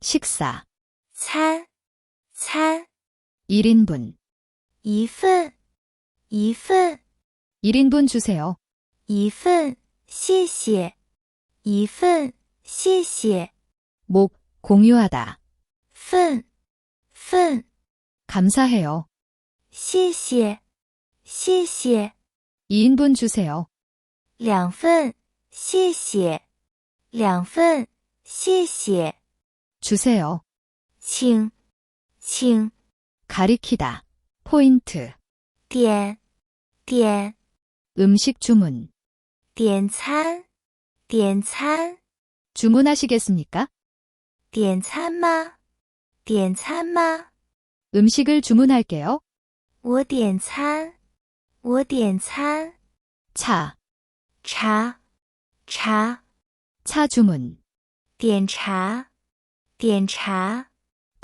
식사, 餐，餐， 1인분, 一份，一份， 1인분 주세요. 一份，谢谢，一份，谢谢， 목, 공유하다, 份，份， 감사해요. 谢谢，谢谢， 2인분 주세요. 两份，谢谢，两份，谢谢， 주세요. 请，请 가리키다, 포인트, 点，点， 음식 주문. 点餐，点餐， 주문하시겠습니까? 点餐吗？点餐吗？ 음식을 주문할게요. 我点餐，我点餐。 차, 茶，茶， 차 주문. 点茶， 点茶。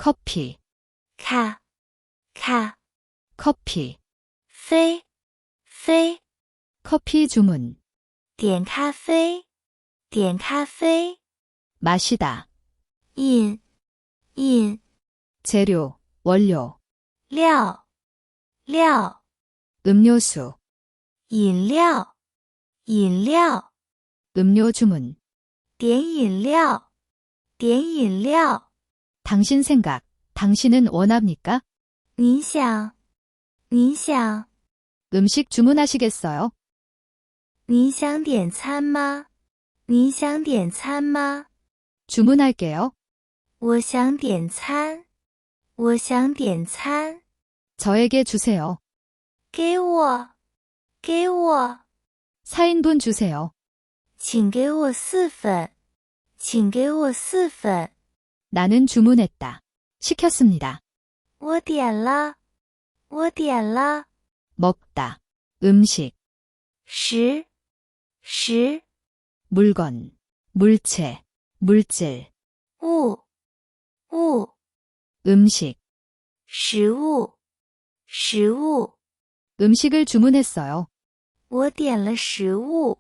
커피, 咖，咖， 커피, 啡，啡， 커피 주문. 点咖啡，点咖啡。 마시다, 饮，饮， 재료, 원료, 料，料， 음료수, 饮料，饮料。 음료 주문. 点饮料， 点饮料。 당신 생각, 당신은 원합니까? 您想，您想， 음식 주문하시겠어요? 您想点餐吗？您想点餐吗？ 주문할게요. 我想点餐，我想点餐。 저에게 주세요. 给我，给我， 4인분 주세요. 请给我四份， 请给我四份。 나는 주문했다. 시켰습니다. 我点了，我点了。 먹다. 음식, 十，十， 물건, 물체, 물질, 物，物， 음식. 食物，食物。 음식을 주문했어요. 我点了食物，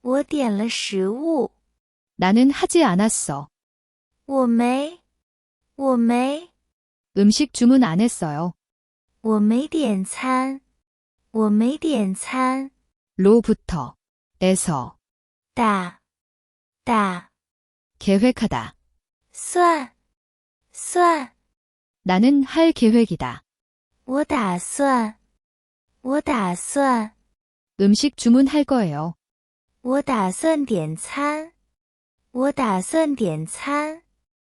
我点了食物。 나는 하지 않았어. 我没，我没， 음식 주문 안 했어요. 我没点餐，我没点餐。 로부터, 에서, 打，打， 계획하다. 算，算。 나는 할 계획이다. 我打算，我打算， 음식 주문할 거예요. 我打算点餐， 我打算点餐。